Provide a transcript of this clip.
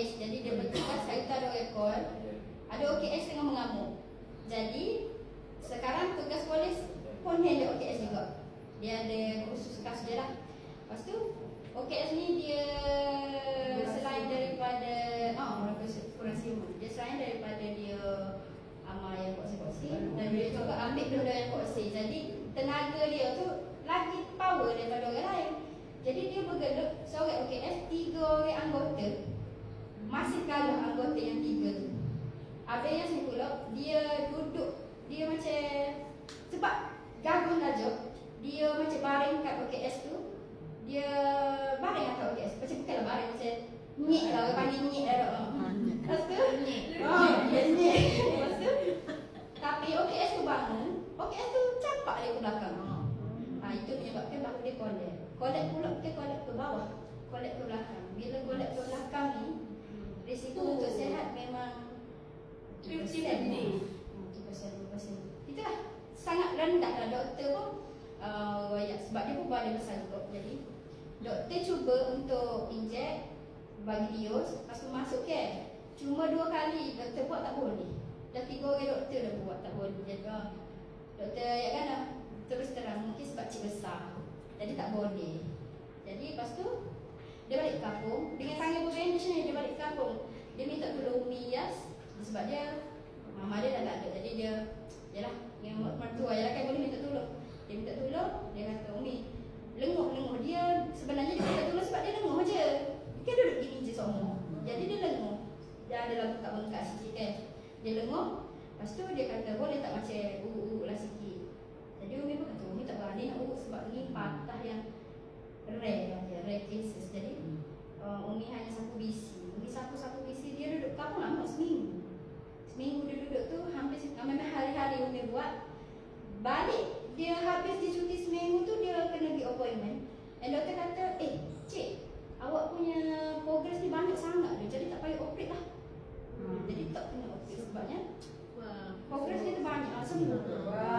OKH Jadi dia bertugas Saya ada rekod Ada OKH tengah mengamuk. Jadi Sekarang tugas polis Pun handle OKH juga. Dia ada khusus kas dia lah. Lepas tu OKH ni dia Selain daripada Oh, kurasi sima Dia selain daripada dia Amal yang kuasa-kuasa Dan dia juga ambil benda yang kuasa Jadi tenaga dia tu Lagi power daripada orang lain. Jadi dia bergerak seorang OKS, tiga orang anggota. Masih kalah anggota yang tiga tu. Habis yang saya pula dia duduk Dia macam sebab gabung tajuk Dia macam baring kat OKS tu. Dia baring kat OKS Macam bukanlah baring macam Nyik lah, orang panggil nyik lah Lepas tu Nyik. Oh, dia nyik. Lepas tu Tapi OKS tu bangun OKS tu campak dia ke belakang. Ha, Itu menyebabkan bahu dia kolek Kolek pula kita kolek ke bawah Kolek ke belakang Bila kolek ke belakang ni Risiko Oh. untuk sihat. memang 50-50. Itulah sangat rendah lah. Doktor pun uh, ya, sebab dia pun ada masalah juga. Jadi doktor cuba untuk injek bagi bios lepas tu masuk ke. Cuma dua kali doktor buat tak boleh. Dah tiga orang doktor dah buat tak boleh. Jadi doktor ya kan uh, terus terang. Mungkin sebab cik besar. Jadi tak boleh. Jadi lepas tu dia balik kampung. Dengan tangan berbandage ni dia balik kampung dia minta tolong Umi Yas sebab dia mama dia dah tak ada. Jadi dia yalah yang mertua. Yalah kan boleh minta tolong. Dia minta tolong dia kata Umi lenguh-lenguh dia sebenarnya dia minta tolong sebab dia lenguh je. Dia duduk gini je semua. Jadi dia lenguh. Dia ada lah bengkak-bengkak sikit kan? Dia lenguh. Lepas tu dia kata boleh tak macam urut-urut lah sikit? Jadi Umi pun kata Umi tak berani nak urut sebab ni patah yang rare lah dia rare cases jadi uh, Umi hanya satu bisi Umi satu-satu bisi dia duduk kampung lama seminggu Seminggu dia duduk tu hampir memang hari-hari Umi buat Balik dia habis dia cuti seminggu tu dia kena pergi appointment And doktor kata, eh cik awak punya progress ni banyak sangat dia jadi tak payah operate lah Hmm. Jadi tak kena operate sebabnya Wah. progress dia tu banyak lah sembuh Wah.